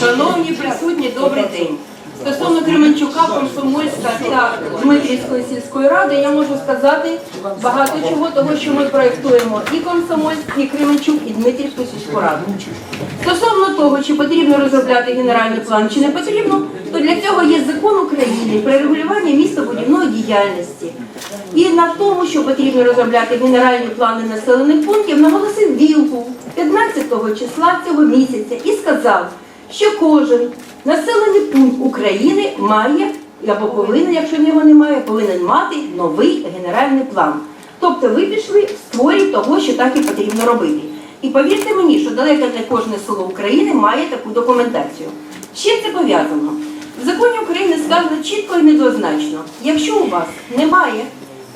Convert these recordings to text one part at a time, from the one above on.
Шановні присутні, добрий день. Стосовно Кременчука, Комсомольська та Дмитрівської сільської ради, я можу сказати багато чого, того, що ми проєктуємо і Комсомольськ, і Кременчук, і Дмитрівську сільську раду. Стосовно того, чи потрібно розробляти генеральний план, чи не потрібно, то для цього є закон України про регулювання містобудівної діяльності. І на тому, що потрібно розробляти генеральні плани населених пунктів, наголосив Вілкул 15 числа цього місяця і сказав, що кожен населений пункт України має або повинен, якщо в нього немає, повинен мати новий генеральний план. Тобто ви пішли в створі того, що так і потрібно робити. І повірте мені, що далеко не кожне село України має таку документацію. З це пов'язано? В законі України сказано чітко і недвозначно, якщо у вас немає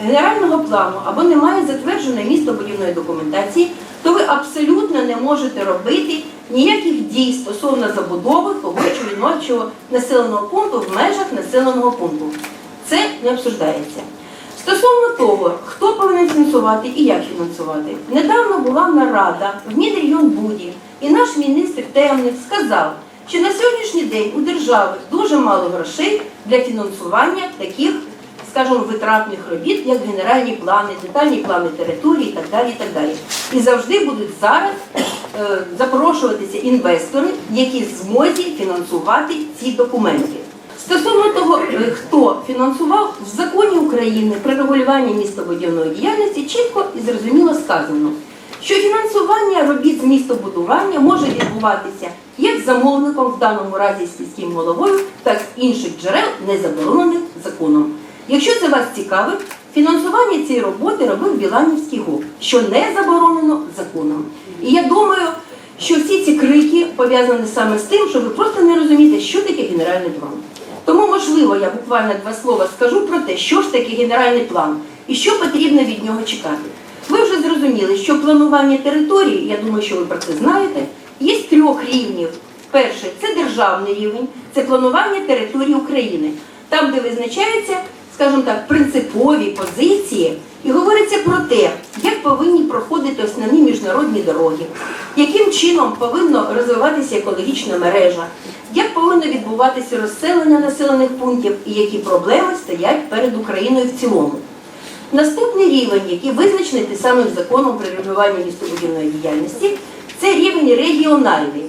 генерального плану або немає затвердженої містобудівної документації, то ви абсолютно не можете робити ніяких дій стосовно забудови того чи іночого населеного пункту в межах населеного пункту. Це не обсуждається. Стосовно того, хто повинен фінансувати і як фінансувати, недавно була нарада в Мінрегіонбуді, і наш міністр Темник сказав, що на сьогоднішній день у держави дуже мало грошей для фінансування таких, скажімо, витратних робіт, як генеральні плани, детальні плани території і так далі. І, так далі. і завжди будуть зараз е, запрошуватися інвестори, які змозі фінансувати ці документи. Стосовно того, е, хто фінансував, в законі України про регулювання містобудівної діяльності чітко і зрозуміло сказано, що фінансування робіт з містобудування може відбуватися як замовником, в даному разі сільським головою, так і з інших джерел, не заборонених законом. Якщо це вас цікавить, фінансування цієї роботи робив Біланівський ГОП, що не заборонено законом. І я думаю, що всі ці крики пов'язані саме з тим, що ви просто не розумієте, що таке генеральний план. Тому, можливо, я буквально два слова скажу про те, що ж таке генеральний план і що потрібно від нього чекати. Ви вже зрозуміли, що планування території, я думаю, що ви про це знаєте, є з трьох рівнів. Перший це державний рівень, це планування території України, там, де визначаються, скажімо так, принципові позиції, і говориться про те, як повинні проходити основні міжнародні дороги, яким чином повинна розвиватися екологічна мережа, як повинно відбуватися розселення населених пунктів і які проблеми стоять перед Україною в цілому. Наступний рівень, який визначений тим самим законом про регулювання містобудівної діяльності, це рівень регіональний.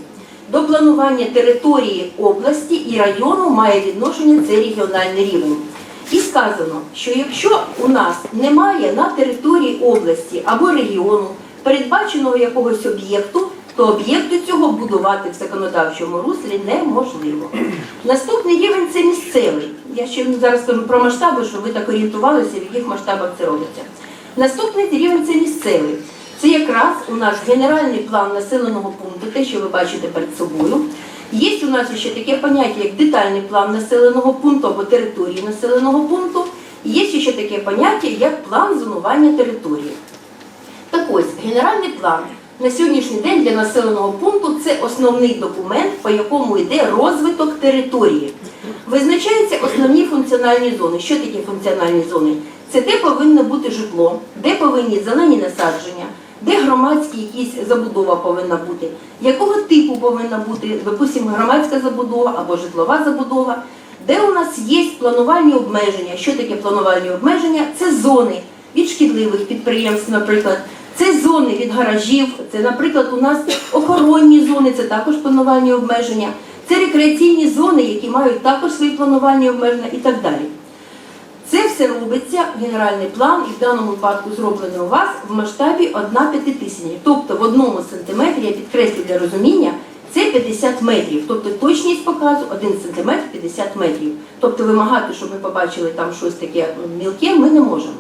До планування території області і району має відношення цей регіональний рівень. І сказано, що якщо у нас немає на території області або регіону передбаченого якогось об'єкту, то об'єкту цього будувати в законодавчому руслі неможливо. Наступний рівень це місцевий. Я ще зараз скажу про масштаби, щоб ви так орієнтувалися, в яких масштабах це робиться. Наступний рівень це місцевий. Це якраз у нас генеральний план населеного пункту, те, що ви бачите перед собою. Є у нас ще таке поняття, як детальний план населеного пункту або території населеного пункту. Є ще таке поняття, як план зонування території. Так ось, генеральний план на сьогоднішній день для населеного пункту це основний документ, по якому йде розвиток території. Визначаються основні функціональні зони. Що такі функціональні зони? Це де повинно бути житло, де повинні зелені насадження, де громадська якісь забудова повинна бути, якого типу повинна бути, допустимо, громадська забудова або житлова забудова, де у нас є планувальні обмеження. Що таке планувальні обмеження? Це зони від шкідливих підприємств, наприклад. Це зони від гаражів, це, наприклад, у нас охоронні зони, це також планувальні обмеження, це рекреаційні зони, які мають також свої планувальні обмеження і так далі. Все робиться, генеральний план, і в даному випадку зроблений у вас в масштабі 1 п'ятитисячні. Тобто в одному сантиметрі, я підкреслю для розуміння, це 50 метрів. Тобто точність показу 1 сантиметр 50 метрів. Тобто вимагати, щоб ми побачили там щось таке мілке, ми не можемо.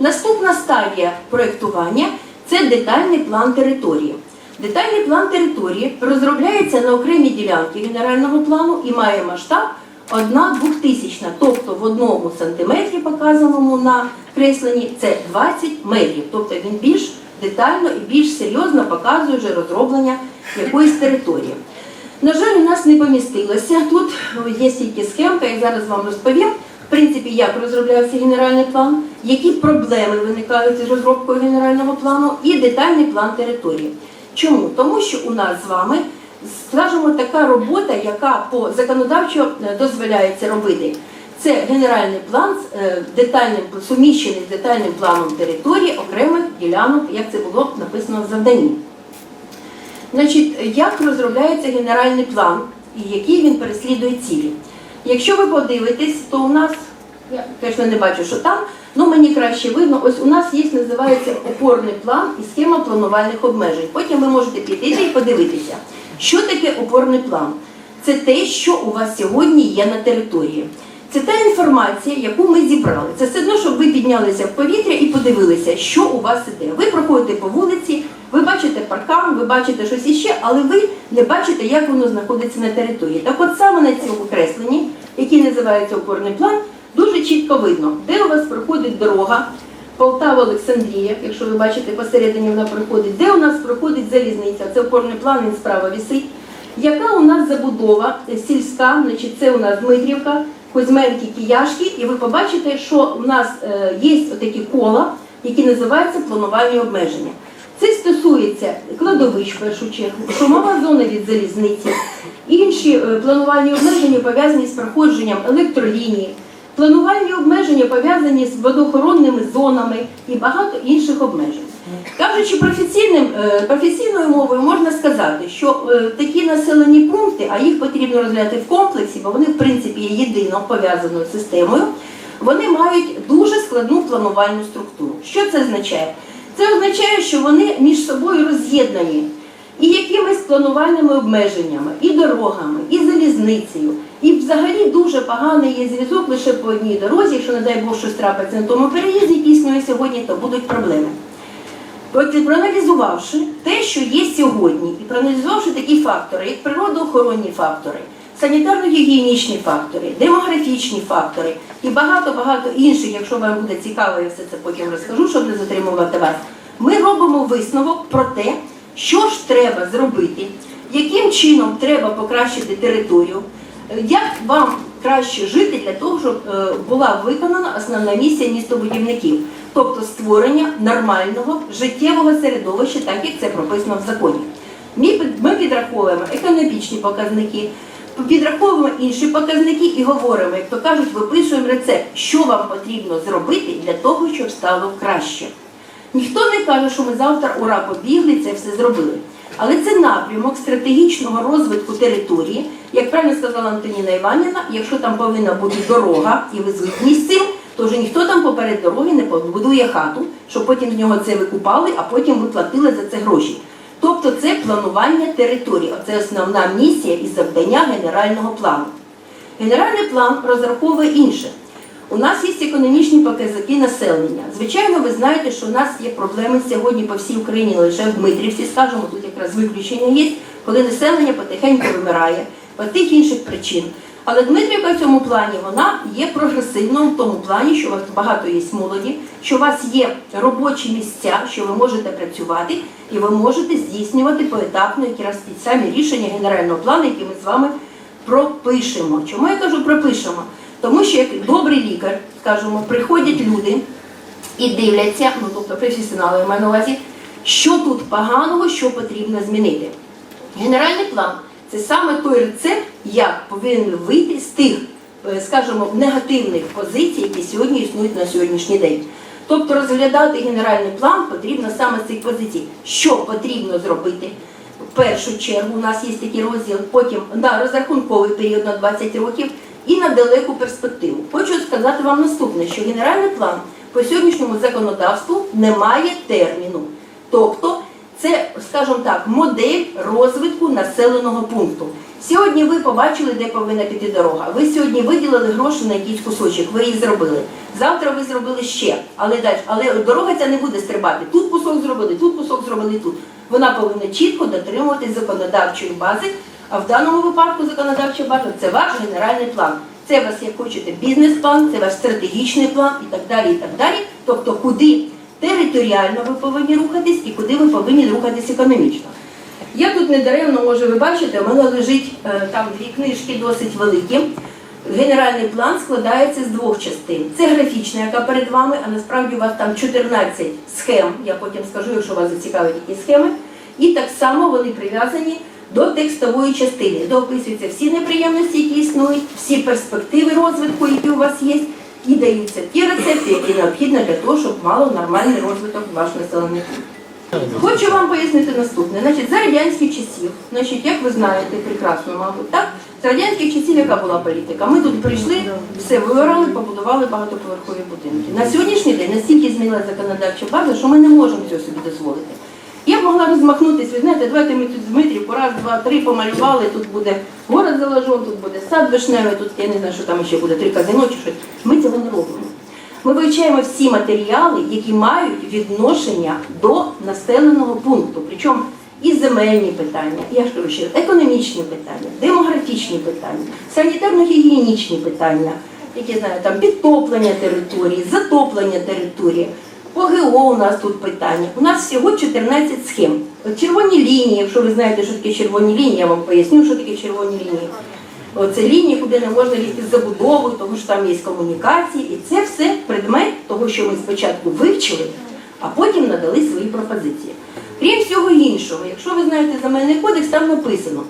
Наступна стадія проєктування це детальний план території. Детальний план території розробляється на окремі ділянки генерального плану і має масштаб 1 двохтисячна, тобто в одному сантиметрі, показаному на кресленні, це 20 метрів. Тобто він більш детально і більш серйозно показує вже розроблення якоїсь території. На жаль, у нас не помістилося. Тут є тільки схемка, я зараз вам розповім. В принципі, як розроблявся генеральний план, які проблеми виникають із розробкою генерального плану і детальний план території. Чому? Тому що у нас з вами скажімо, така робота, яка по законодавчо е, дозволяється робити. Це генеральний план е, детальним суміщений з детальним планом території окремих ділянок, як це було написано в завданні. Значить, як розробляється генеральний план і які він переслідує цілі? Якщо ви подивитесь, то у нас, я, звісно, не бачу, що там, ну мені краще видно, ось у нас є, називається опорний план і схема планувальних обмежень. Потім ви можете піти і подивитися, що таке опорний план. Це те, що у вас сьогодні є на території. Це та інформація, яку ми зібрали. Це все одно, щоб ви піднялися в повітря і подивилися, що у вас іде. Ви проходите по вулиці, ви бачите паркан, ви бачите щось іще, але ви не бачите, як воно знаходиться на території. Так от саме на цьому кресленні, який називається опорний план, дуже чітко видно, де у вас проходить дорога. Полтава-Олександрія, якщо ви бачите, посередині вона проходить, де у нас проходить залізниця, це опорний план, він справа вісить. Яка у нас забудова е, сільська, значить це у нас Дмитрівка, Кузьменки, Кияшки, і ви побачите, що у нас е, є такі кола, які називаються планувальні обмеження. Це стосується кладовищ в першу чергу, шумова зона від залізниці, інші е, планувальні обмеження пов'язані з проходженням електролінії, планувальні обмеження пов'язані з водоохоронними зонами і багато інших обмежень. Кажучи е, професійною мовою, можна сказати, що е, такі населені пункти, а їх потрібно розглядати в комплексі, бо вони в принципі є єдино пов'язаною системою, вони мають дуже складну планувальну структуру. Що це означає? Це означає, що вони між собою роз'єднані і якимись планувальними обмеженнями, і дорогами, і залізницею. І взагалі дуже поганий є зв'язок лише по одній дорозі. Якщо, не дай Бог, щось трапиться на тому переїзді, який існує сьогодні, то будуть проблеми. От проаналізувавши те, що є сьогодні, і проаналізувавши такі фактори, як природоохоронні фактори, санітарно-гігієнічні фактори, демографічні фактори і багато-багато інших, якщо вам буде цікаво, я все це потім розкажу, щоб не затримувати вас, ми робимо висновок про те, що ж треба зробити, яким чином треба покращити територію, як вам краще жити для того, щоб е, була виконана основна місія містобудівників, тобто створення нормального життєвого середовища, так як це прописано в законі. Ми, ми підраховуємо економічні показники, підраховуємо інші показники і говоримо, як то кажуть, виписуємо рецепт, що вам потрібно зробити для того, щоб стало краще. Ніхто не каже, що ми завтра ура побігли, це все зробили. Але це напрямок стратегічного розвитку території, як правильно сказала Антоніна Іванівна, якщо там повинна бути дорога і ви згідні з цим, то вже ніхто там поперед дороги не побудує хату, щоб потім з нього це викупали, а потім ви платили за це гроші. Тобто це планування території. Це основна місія і завдання генерального плану. Генеральний план розраховує інше. У нас є економічні показники населення. Звичайно, ви знаєте, що у нас є проблеми сьогодні по всій Україні, не лише в Дмитрівці, скажімо, тут якраз виключення є, коли населення потихеньку вимирає по тих інших причин. Але Дмитрівка в цьому плані вона є прогресивною в тому плані, що у вас багато є молоді, що у вас є робочі місця, що ви можете працювати і ви можете здійснювати поетапно якраз ті самі рішення генерального плану, які ми з вами пропишемо. Чому я кажу пропишемо? Тому що як добрий лікар, скажімо, приходять люди і дивляться, ну тобто професіонали маю на увазі, що тут поганого, що потрібно змінити. Генеральний план це саме той рецепт, як повинен вийти з тих, е, скажімо, негативних позицій, які сьогодні існують на сьогоднішній день. Тобто розглядати генеральний план потрібно саме з цих позицій, що потрібно зробити. В першу чергу у нас є такий розділ, потім на розрахунковий період на 20 років і на далеку перспективу. Хочу сказати вам наступне, що генеральний план по сьогоднішньому законодавству не має терміну. Тобто це, скажімо так, модель розвитку населеного пункту. Сьогодні ви побачили, де повинна піти дорога. Ви сьогодні виділили гроші на якийсь кусочок, ви її зробили. Завтра ви зробили ще, але далі. Але дорога ця не буде стрибати. Тут кусок зробили, тут кусок зробили, тут. Вона повинна чітко дотримуватись законодавчої бази. А в даному випадку законодавча база це ваш генеральний план. Це у вас, як хочете, бізнес-план, це ваш стратегічний план і так далі. і так далі. Тобто, куди територіально ви повинні рухатись і куди ви повинні рухатись економічно. Я тут недаремно, може, ви бачите, у мене лежить е, там дві книжки досить великі. Генеральний план складається з двох частин. Це графічна, яка перед вами, а насправді у вас там 14 схем. Я потім скажу, якщо вас зацікавить які схеми. І так само вони прив'язані до текстової частини, де описуються всі неприємності, які існують, всі перспективи розвитку, які у вас є, і даються ті рецепти, які необхідні для того, щоб мало нормальний розвиток ваш населений. Хочу вам пояснити наступне. Значить, за радянських часів, значить, як ви знаєте прекрасно, мабуть, так? За радянських часів яка була політика? Ми тут прийшли, все виорали, побудували багатоповерхові будинки. На сьогоднішній день настільки змінилася законодавча база, що ми не можемо цього собі дозволити. Я б могла розмахнутися, ви знаєте, давайте ми тут з Дмитрівку раз, два, три помалювали, тут буде город заложен, тут буде сад вишневий, тут я не знаю, що там ще буде, три казино чи щось. Ми цього не робимо. Ми вивчаємо всі матеріали, які мають відношення до населеного пункту. Причому і земельні питання, я ж кажу ще, економічні питання, демографічні питання, санітарно-гігієнічні питання, які знаю, там підтоплення території, затоплення території. По ГО у нас тут питання. У нас всього 14 схем. Червоні лінії, якщо ви знаєте, що таке червоні лінії, я вам поясню, що таке червоні лінії. Це лінії, куди не можна лізти з забудовою, тому що там є комунікації. І це все предмет того, що ми спочатку вивчили, а потім надали свої пропозиції. Крім всього іншого, якщо ви знаєте земельний кодекс, там написано,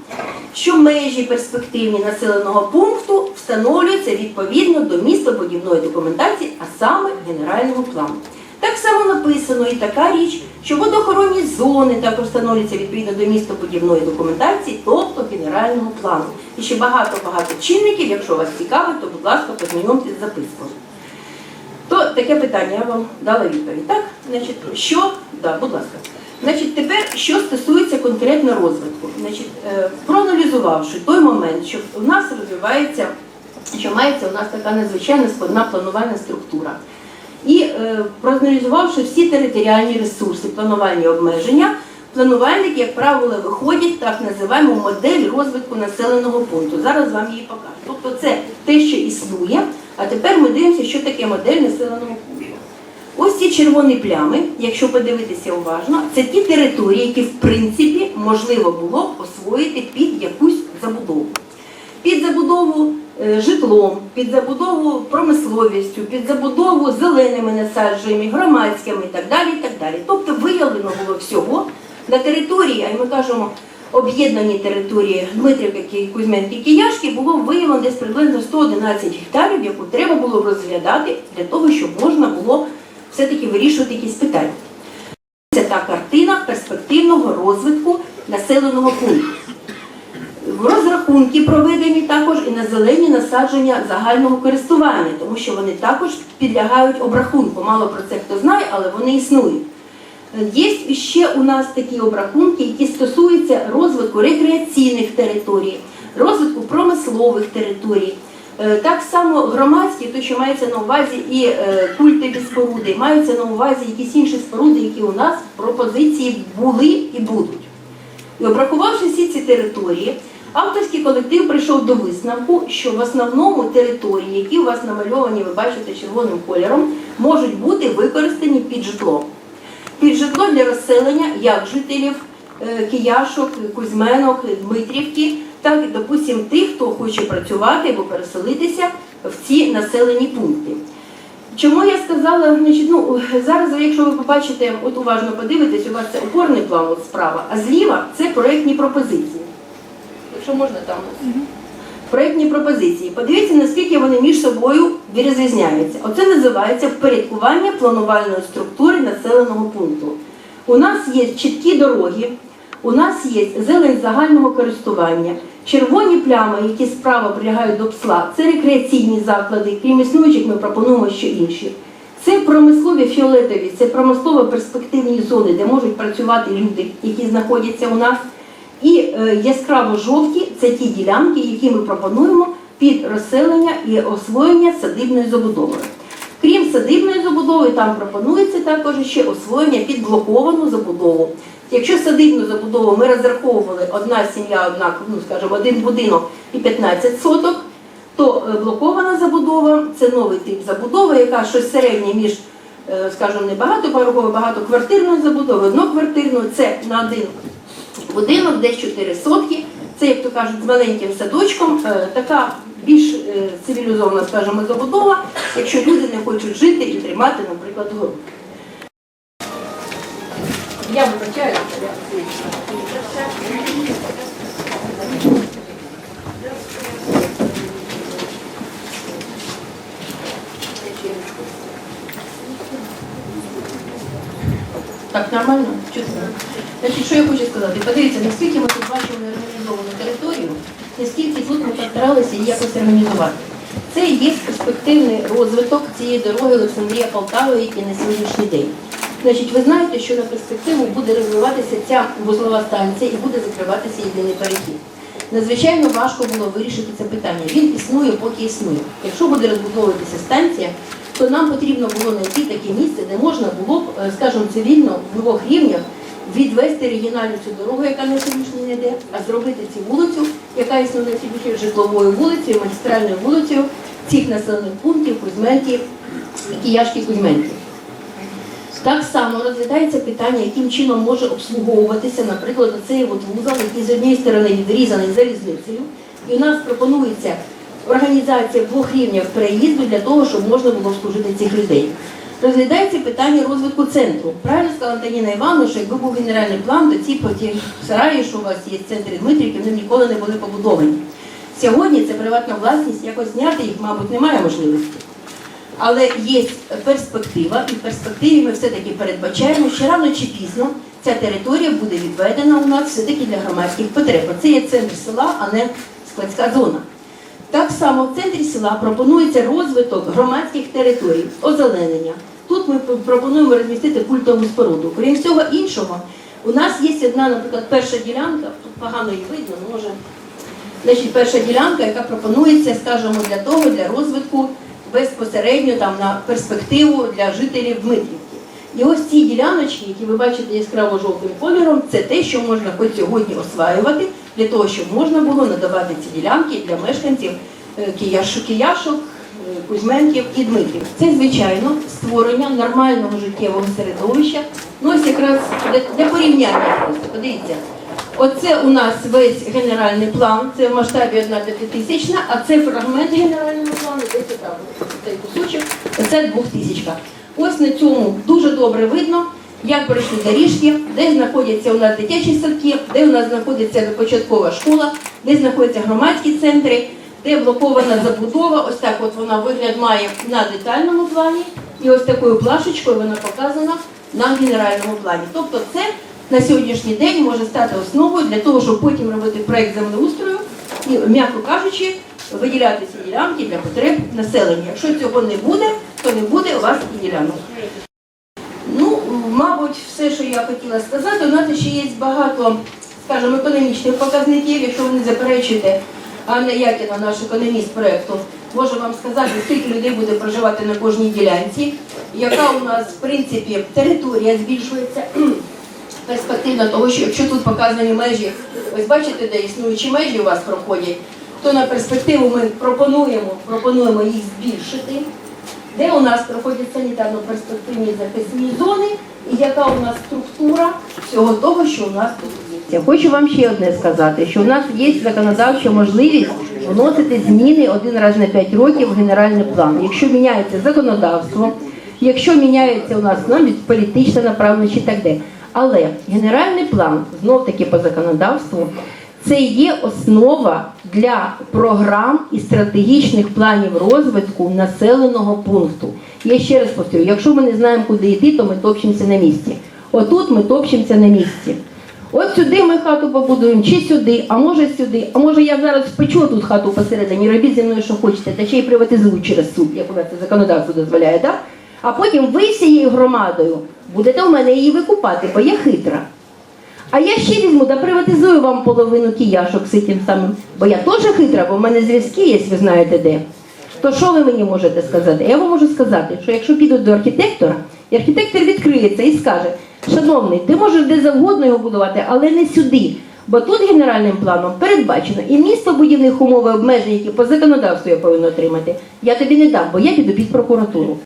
що межі перспективні населеного пункту встановлюються відповідно до містобудівної документації, а саме генерального плану. Так само написано і така річ, що водоохоронні зони також встановлюються відповідно до містобудівної документації, тобто генерального плану. І ще багато-багато чинників, якщо вас цікавить, то, будь ласка, познайомтесь з запискою. То таке питання я вам дала відповідь. Так, значить, що да, будь ласка. Значить, тепер що стосується конкретно розвитку, значить, е, проаналізувавши той момент, що у нас розвивається, що мається у нас така надзвичайно складна планувальна структура. І е, проаналізувавши всі територіальні ресурси, планувальні обмеження, планувальники, як правило, виходять так називаємо модель розвитку населеного пункту. Зараз вам її покажу. Тобто це те, що існує, а тепер ми дивимося, що таке модель населеного пункту. Ось ці червоні плями, якщо подивитися уважно, це ті території, які в принципі можливо було освоїти під якусь забудову. Під забудову е, житлом, під забудову промисловістю, під забудову зеленими насадженнями, громадськими і так далі. і так далі. Тобто виявлено було всього на території, а ми кажемо, об'єднані території Дмитрівки, Ки- Кузьменки, Кияшки було виявлено десь приблизно 111 гектарів, яку треба було розглядати для того, щоб можна було все-таки вирішувати якісь питання. Це та картина перспективного розвитку населеного пункту. Розрахунки проведені також і на зелені насадження загального користування, тому що вони також підлягають обрахунку. Мало про це хто знає, але вони існують. Є ще у нас такі обрахунки, які стосуються розвитку рекреаційних територій, розвитку промислових територій. Е, Так само громадські, то що мається на увазі і е, культові споруди, маються на увазі якісь інші споруди, які у нас в пропозиції були і будуть. І обрахувавши всі ці території, авторський колектив прийшов до висновку, що в основному території, які у вас намальовані, ви бачите червоним кольором, можуть бути використані під житло. Під житло для розселення як жителів е, Кияшок, Кузьменок, Дмитрівки, так і, допустим, тих, хто хоче працювати або переселитися в ці населені пункти. Чому я сказала, значить, ну зараз, якщо ви побачите, от уважно подивитесь, у вас це опорний план справа, а зліва це проєктні пропозиції. Якщо можна там. Проєктні пропозиції. Подивіться, наскільки вони між собою відрізняються. Оце називається впорядкування планувальної структури населеного пункту. У нас є чіткі дороги, у нас є зелень загального користування, червоні плями, які справа прилягають до псла, це рекреаційні заклади, крім існуючих, ми пропонуємо ще інші. Це промислові фіолетові, це промислово перспективні зони, де можуть працювати люди, які знаходяться у нас. І е, яскраво жовті це ті ділянки, які ми пропонуємо під розселення і освоєння садибної забудови. Крім садибної забудови, там пропонується також ще освоєння під блоковану забудову. Якщо садибну забудову ми розраховували одна сім'я, одна, ну скажімо, один будинок і 15 соток, то е, блокована забудова це новий тип забудови, яка щось середнє між, е, скажімо, не багатоповерховою, багатоквартирною забудовою, одноквартирною, це на один будинок, десь 4 сотки. Це, як то кажуть, з маленьким садочком, е, така більш е, цивілізована, скажімо, забудова, якщо люди не хочуть жити і тримати, наприклад, город. Я вибачаю. Так нормально? Чудово. Значить, що я хочу сказати? Подивіться, наскільки ми тут бачимо неорганізовану територію, наскільки тут ми постаралися її якось організувати. Це є перспективний розвиток цієї дороги Олександрія Полтава, який на сьогоднішній день. Значить, ви знаєте, що на перспективу буде розвиватися ця вузлова станція і буде закриватися єдиний перехід. Надзвичайно важко було вирішити це питання. Він існує, поки існує. Якщо буде розбудовуватися станція, то нам потрібно було знайти таке місце, де можна було б, е, скажімо, цивільно в двох рівнях відвести регіональну цю дорогу, яка на сьогоднішній не йде, а зробити цю вулицю, яка існує на сьогодні житловою вулицею, магістральною вулицею цих населених пунктів, Кузьменків і Кияшки Кузьменків. Так само розглядається питання, яким чином може обслуговуватися, наприклад, цей от вузол, який з однієї сторони відрізаний залізницею, і у нас пропонується організація двох рівнях переїзду для того, щоб можна було обслужити цих людей. Розглядається питання розвитку центру. Правильно сказала Антоніна Івановна, що якби був генеральний план, то ці поті сараї, що у вас є в центрі Дмитрівки, вони ніколи не були побудовані. Сьогодні це приватна власність, якось зняти їх, мабуть, немає можливості. Але є перспектива, і в перспективі ми все-таки передбачаємо, що рано чи пізно ця територія буде відведена у нас все-таки для громадських потреб. Це є центр села, а не складська зона. Так само в центрі села пропонується розвиток громадських територій, озеленення. Тут ми пропонуємо розмістити культову споруду. Крім всього іншого, у нас є одна, наприклад, перша ділянка, тут погано її видно, ну, може. Значить, перша ділянка, яка пропонується, скажімо, для того, для розвитку безпосередньо там на перспективу для жителів Дмитрівки. І ось ці діляночки, які ви бачите яскраво жовтим кольором, це те, що можна хоч сьогодні осваювати, для того, щоб можна було надавати ці ділянки для мешканців е, Кияш- Кияшок, е, Кузьменків і Дмитрів. Це, звичайно, створення нормального життєвого середовища. Ну, ось якраз для, порівняння просто, подивіться. Оце у нас весь генеральний план, це в масштабі 1 п'ятитисячна, а це фрагмент генерального плану, десь там цей кусочок, це двохтисячка. Ось на цьому дуже добре видно, як пройшли доріжки, де знаходяться у нас дитячі садки, де у нас знаходиться початкова школа, де знаходяться громадські центри, де блокована забудова. Ось так от вона вигляд має на детальному плані, і ось такою плашечкою вона показана на генеральному плані. Тобто це на сьогоднішній день може стати основою для того, щоб потім робити проект землеустрою і, м'яко кажучи, виділяти ці ділянки для потреб населення. Якщо цього не буде, то не буде у вас і ділянок. Мабуть, все, що я хотіла сказати, у нас ще є багато, скажімо, економічних показників, якщо ви не заперечуєте, Анна Якіна, наш економіст проєкту, може вам сказати, скільки людей буде проживати на кожній ділянці, яка у нас, в принципі, територія збільшується. Перспективно того, що якщо тут показані межі, ось бачите, де існуючі межі у вас проходять, то на перспективу ми пропонуємо, пропонуємо їх збільшити, де у нас проходять санітарно-перспективні захисні зони, і яка у нас структура всього того, що у нас тут є. Я хочу вам ще одне сказати, що у нас є законодавча можливість вносити зміни один раз на 5 років в генеральний план. Якщо міняється законодавство, якщо міняється у нас навіть політична направленість і так далі. Але генеральний план, знов таки по законодавству, це є основа для програм і стратегічних планів розвитку населеного пункту. Я ще раз повторю, якщо ми не знаємо, куди йти, то ми топчемося на місці. Отут ми топчемося на місці. От сюди ми хату побудуємо, чи сюди, а може сюди, а може я зараз спечу тут хату посередині, робіть зі мною, що хочете, та ще й приватизую через суд, як у нас це законодавство дозволяє, так? А потім ви всією громадою будете у мене її викупати, бо я хитра. А я ще візьму да приватизую вам половину кияшок з цим самим. Бо я теж хитра, бо в мене зв'язки є, ви знаєте де. То що ви мені можете сказати? Я вам можу сказати, що якщо підуть до архітектора, і архітектор відкриється і скаже, шановний, ти можеш де завгодно його будувати, але не сюди. Бо тут генеральним планом передбачено і містобудівних умов і обмежень, які по законодавству я повинна отримати, я тобі не дам, бо я піду під прокуратуру.